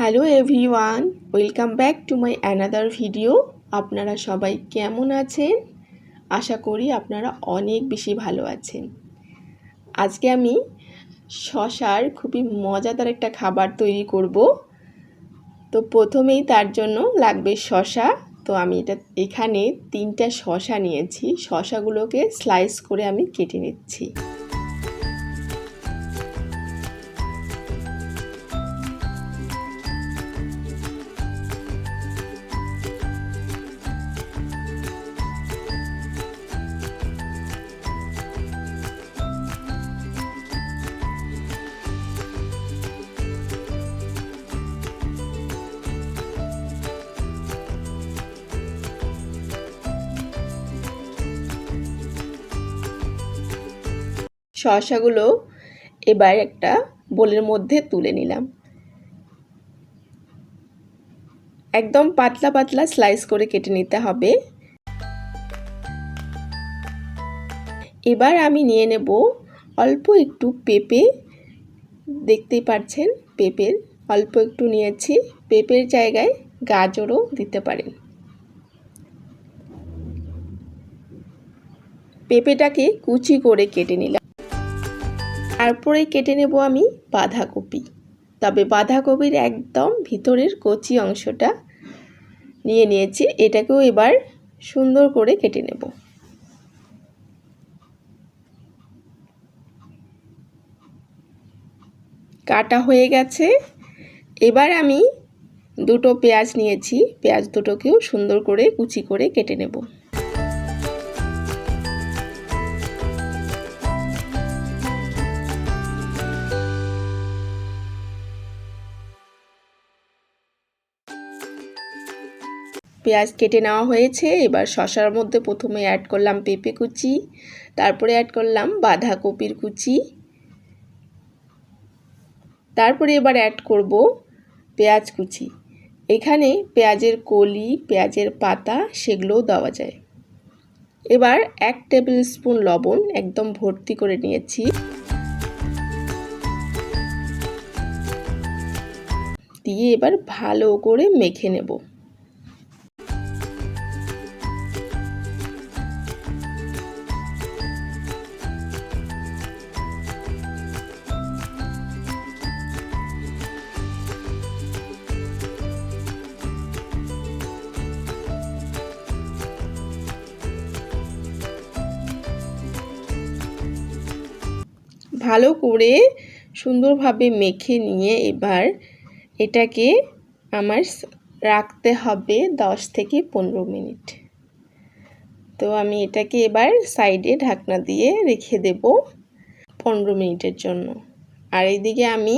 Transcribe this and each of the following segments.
Hello everyone welcome back to my another video আপনারা সবাই কেমন আছেন? আশা করি আপনারা অনেক বেশি ভালো আছেন। আজকে আমি শশার খুবই মজাদার একটা খাবার তৈরি করব। তো প্রথমেই তার জন্য লাগবে শশা। তো আমি এটা এখানে তিনটা শশা নিয়েছি। শশাগুলোকে স্লাইস করে আমি কেটে নিচ্ছি। শসাগুলো এবার একটা বোলের মধ্যে তুলে নিলাম। একদম পাতলা পাতলা স্লাইস করে কেটে নিতে হবে। এবার আমি নিয়ে নেব অল্প একটু পেঁপে। দেখতেই পাচ্ছেন পেঁপের, অল্প একটু নিয়েছি। পেঁপের জায়গায় গাজরও দিতে পারেন। পেঁপেটাকে কুচি করে কেটে নিলাম। তারপরে কেটে নেব আমি বাঁধাকপি। তবে বাঁধাকপির একদম ভিতরের কচি অংশটা নিয়ে নিয়েছি, এটাকেও এবার সুন্দর করে কেটে নেব। কাটা হয়ে গেছে। এবার আমি দুটো পেঁয়াজ নিয়েছি, পেঁয়াজ দুটোকেও সুন্দর করে কুচি করে কেটে নেব। পেঁয়াজ কেটে নেওয়া হয়েছে। এবার শশার মধ্যে প্রথমে অ্যাড করলাম পেঁপে কুচি, তারপরে অ্যাড করলাম বাঁধাকপির কুচি। তারপরে এবার অ্যাড করব পেঁয়াজ কুচি। এখানে পেঁয়াজের কলি, পেঁয়াজের পাতা সেগুলোও দেওয়া যায়। এবার এক টেবিল স্পুন লবণ একদম ভর্তি করে নিয়েছি। দিয়ে এবার ভালো করে মেখে নেব। ভালো করে সুন্দরভাবে মেখে নিয়ে এবার এটাকে আমার রাখতে হবে দশ থেকে পনেরো মিনিট। তো আমি এটাকে এবার সাইডে ঢাকনা দিয়ে রেখে দেব পনেরো মিনিটের জন্য। আর এইদিকে আমি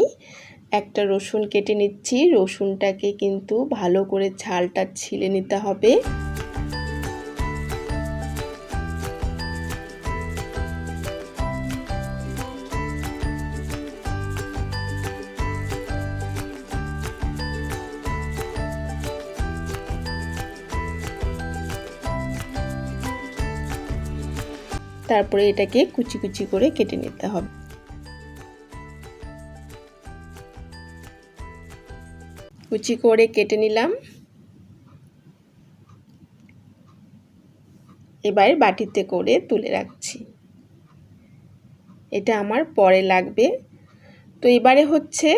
একটা রসুন কেটে নিচ্ছি। রসুনটাকে কিন্তু ভালো করে ঝালটা ছিলে নিতে হবে। তারপরে এটাকে কুচি কুচি করে কেটে নিতে হবে। কুচি করে কেটে নিলাম। এবার বাটিতে করে তুলে রাখছি। এটা আমার পরে লাগবে। তো এবারে হচ্ছে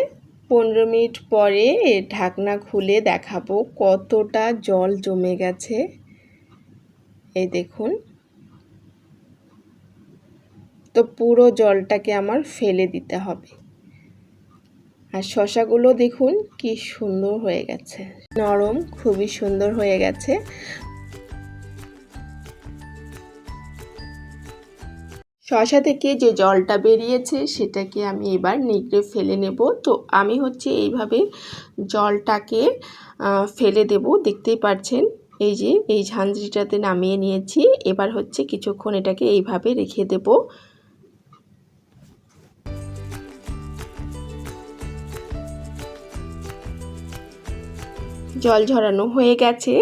পনেরো মিনিট পরে ঢাকনা খুলে দেখাবো কতটা জল জমে গেছে। এই দেখুন। তো পুরো জলটাকে আমার ফেলে দিতে হবে। আর শশাগুলো দেখুন কি সুন্দর হয়ে গেছে। নরম, খুবই সুন্দর হয়ে গেছে। শশা থেকে যে জলটা বেরিয়েছে সেটাকে আমি এবার নিগড়ে ফেলে নেব। তো আমি হচ্ছে এইভাবে জলটাকে ফেলে দেব। দেখতেই পাচ্ছেন এই যে এই ঝাঁঝরিটাতে নামিয়ে নিয়েছি। এবার হচ্ছে কিছুক্ষণ এটাকে এইভাবে রেখে দেব। জল ঝরানো হয়ে গেছে।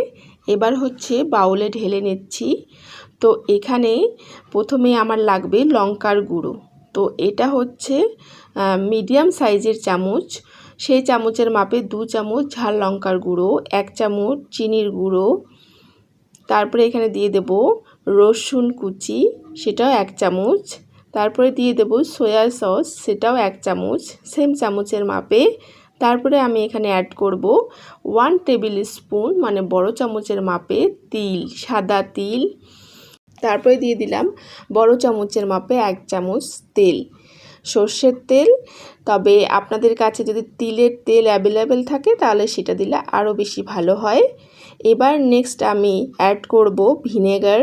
এবার হচ্ছে বাউলে ঢেলে নিচ্ছি। তো এখানে প্রথমে আমার লাগবে লঙ্কার গুঁড়ো। তো এটা হচ্ছে মিডিয়াম সাইজের চামচ। সেই চামচের মাপে দু চামচ ঝাল লঙ্কার গুঁড়ো, এক চামচ চিনির গুঁড়ো। তারপরে এখানে দিয়ে দেব রসুন কুচি, সেটাও এক চামচ। তারপরে দিয়ে দেব সয়া সস, সেটাও এক চামচ। সেম চামচের মাপে তারপরে আমি এখানে অ্যাড করব ওয়ান টেবিল স্পুন মানে বড় চামচের মাপে তিল, সাদা তিল। তারপরে দিয়ে দিলাম বড় চামচের মাপে এক চামচ তেল। সর্ষের তেল, তবে আপনাদের কাছে যদি তিলের তেল অ্যাভেলেবেল থাকে, তাহলে সেটা দিলে আরও বেশি ভালো হয়। এবার নেক্সট আমি অ্যাড করব ভিনেগার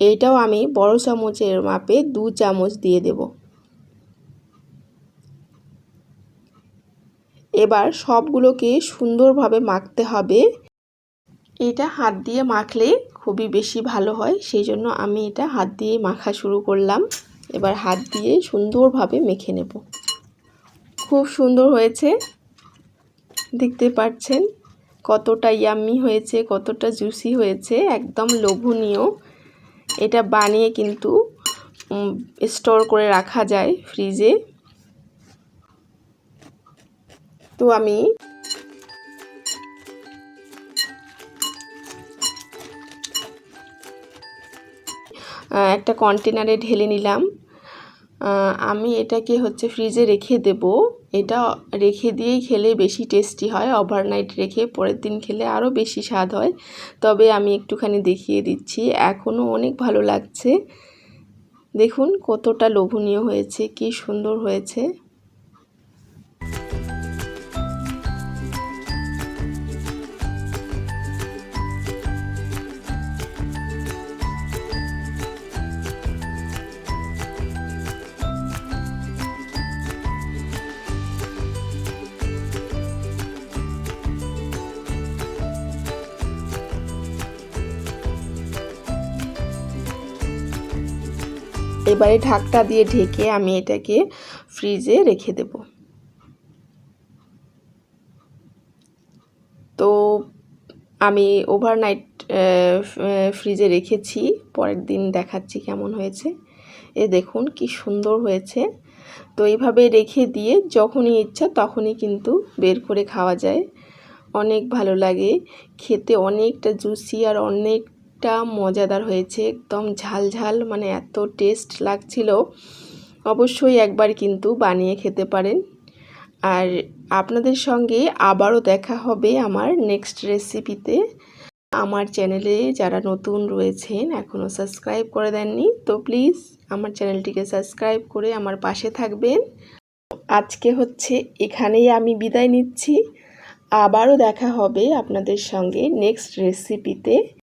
এইটাও আমি বড় চামচের মাপে দু চামচ দিয়ে দেব। এবার সবগুলোকে সুন্দরভাবে মাখতে হবে। এটা হাত দিয়ে মাখলে খুবই বেশি ভালো হয়, সেই জন্য আমি এটা হাত দিয়ে মাখা শুরু করলাম। এবার হাত দিয়ে সুন্দরভাবে মেখে নেব। খুব সুন্দর হয়েছে, দেখতে পাচ্ছেন? কতটা ইয়াম্মি হয়েছে, কতটা জুসি হয়েছে, একদম লোভনীয়। এটা বানিয়ে কিন্তু স্টোর করে রাখা যায় ফ্রিজে তো আমি। একটা কন্টেনারে ঢেলে নিলাম। আমি এটাকে হচ্ছে ফ্রিজে রেখে দেব। এটা রেখে দিয়েই খেলে বেশি টেস্টি হয় ওভারনাইট রেখে পরের দিন খেলে আরও বেশি স্বাদ হয়। তবে আমি একটুখানি দেখিয়ে দিচ্ছি এখনও অনেক ভালো লাগছে। দেখুন কতটা লোভনীয় হয়েছে, কি সুন্দর হয়েছে। এবারে ঢাকটা দিয়ে ঢেকে আমি এটাকে ফ্রিজে রেখে দেব। তো আমি ওভারনাইট ফ্রিজে রেখেছি। পরের দিন দেখাচ্ছি কেমন হয়েছে। এ দেখুন কি সুন্দর হয়েছে। তো এইভাবে রেখে দিয়ে যখনই ইচ্ছা তখনই কিন্তু বের করে খাওয়া যায়। অনেক ভালো লাগে। খেতে অনেকটা জুসি আর অনেক অনেকটা মজাদার হয়েছে, একদম ঝাল ঝাল মানে এত টেস্ট লাগছিল। অবশ্যই একবার কিন্তু বানিয়ে খেতে পারেন। আর আপনাদের সঙ্গে আবারও দেখা হবে আমার নেক্সট রেসিপিতে আমার চ্যানেলে যারা নতুন রয়েছেন এখনও সাবস্ক্রাইব করে দেননি, তো প্লিজ আমার চ্যানেলটিকে সাবস্ক্রাইব করে আমার পাশে থাকবেন। আজকে হচ্ছে এখানেই আমি বিদায় নিচ্ছি। আবারও দেখা হবে আপনাদের সঙ্গে নেক্সট রেসিপিতে